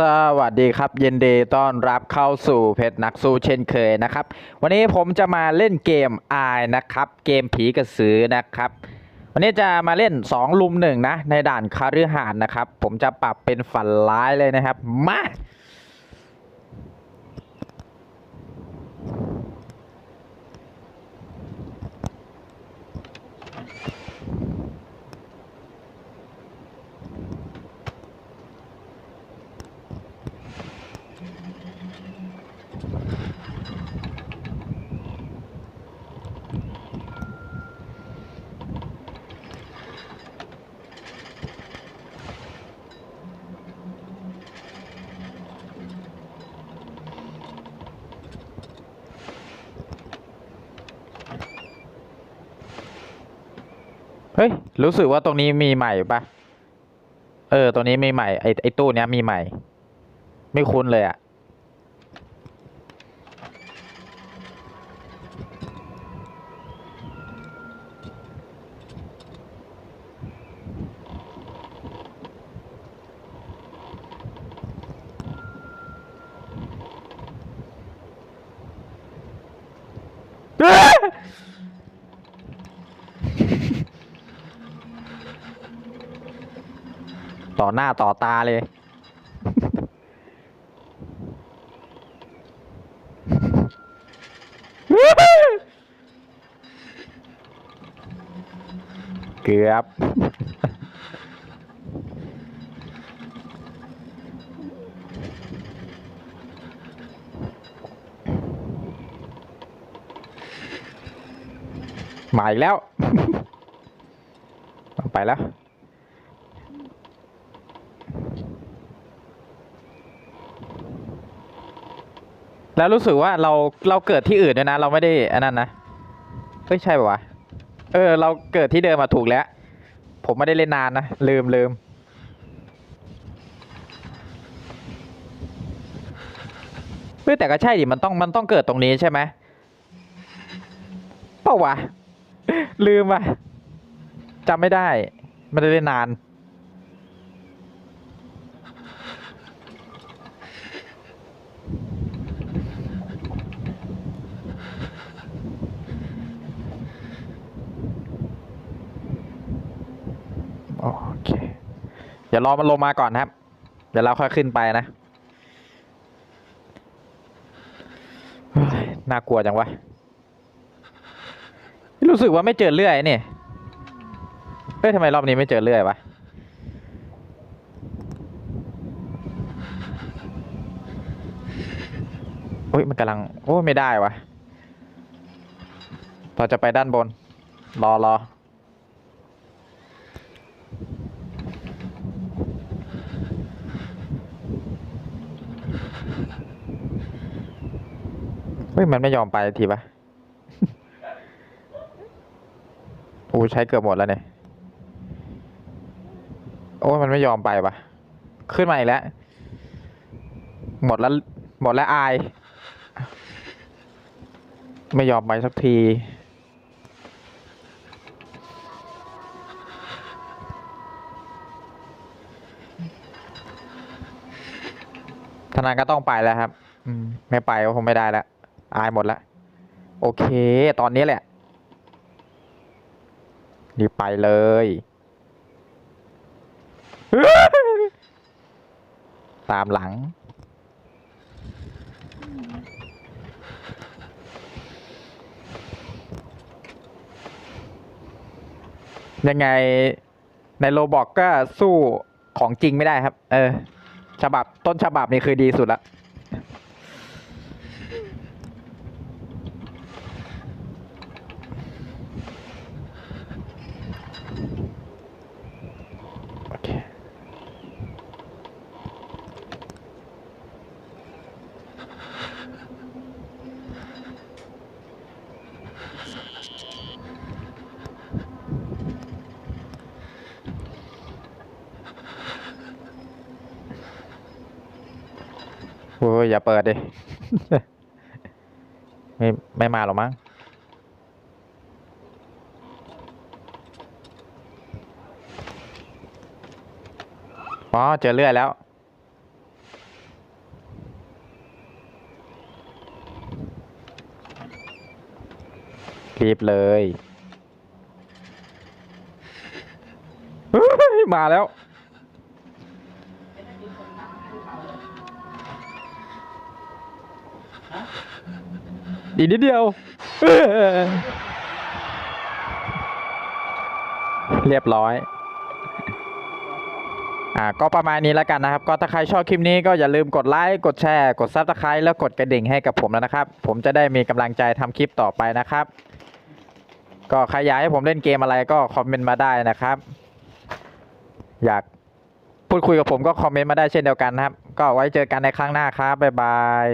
สวัสดีครับเย็นดีต้อนรับเข้าสู่เพจนักสู้เช่นเคยนะครับ วันนี้ผมจะมาเล่นเกมอายนะครับ เกมผีกระสือนะครับ วันนี้จะมาเล่น 2 ลุมหนึ่งนะ ในด่านคารืหานนะครับ ผมจะปรับเป็นฝันร้ายเลยนะครับ มา เฮ้ย รู้สึกว่าตรงนี้มีใหม่ปะเออ ตรงนี้มีใหม่ ไอไอตู้เนี้ยมีใหม่ ไม่คุ้นเลยอะ ต่อหน้าต่อตาเลย เกือบมาอีกแล้ว ไปแล้ว แล้วรู้สึกว่าเราเราเกิดที่อื่นด้วยนะ เราไม่ได้อันนั้นนะเฮ้ยใช่ปะวะเออ เราเกิดที่เดิมมาถูกแล้ว ผมไม่ได้เล่นนานนะลืมลืมเฮ้ยแต่ก็ใช่ดิมันต้องมันต้องเกิดตรงนี้ใช่ไหมเปล่าวะลืมว่ะจำไม่ได้ ไม่ได้เล่นนาน โอเคเดี๋ยวรอมันลงมาก่อนนะครับ เดี๋ยวเราค่อยขึ้นไปนะน่ากลัวจังวะรู้สึกว่าไม่เจอเลื่อยนี่เฮ้ยทำไมรอบนี้ไม่เจอเลื่อยวะโอ้ยมันกำลังโอ้ไม่ได้วะเราจะไปด้านบน รอรอ เฮ้ย มันไม่ยอมไปทีปะโอ้ใช้เกือบหมดแล้วเนี่ย โอ้มันไม่ยอมไปปะขึ้นมาอีกแล้ว หมดแล้ว หมดแล้วอาย ไม่ยอมไปสักทีธนาก็ต้องไปแล้วครับ อืม ไม่ไปก็คงไม่ได้แล้ว อายหมดแล้ว โอเค ตอนนี้แหละรีบไปเลยตามหลัง ยังไงในโลบอกก็สู้ของจริงไม่ได้ครับ เออ ฉบับต้นฉบับนี่คือดีสุดละ โอ้ยอย่าเปิดดิ ไม่ไม่มาหรอมั้ง อ๋อ เจอเลื่อยแล้ว รีบเลยมาแล้ว อีกนิดเดียว เรียบร้อย อ่า ก็ประมาณนี้แล้วกันนะครับ ก็ถ้าใครชอบคลิปนี้ก็อย่าลืมกดไลค์ กดแชร์ กดซับสไคร b e แล้วกดกระดิ่งให้กับผมแล้วนะครับ ผมจะได้มีกำลังใจทำคลิปต่อไปนะครับ ก็ใครอยากให้ผมเล่นเกมอะไรก็คอมเมนต์มาได้นะครับ อยากพูดคุยกับผมก็คอมเมนต์มาได้เช่นเดียวกันครับ ก็ไว้เจอกันในครั้งหน้าครับบ๊ายบาย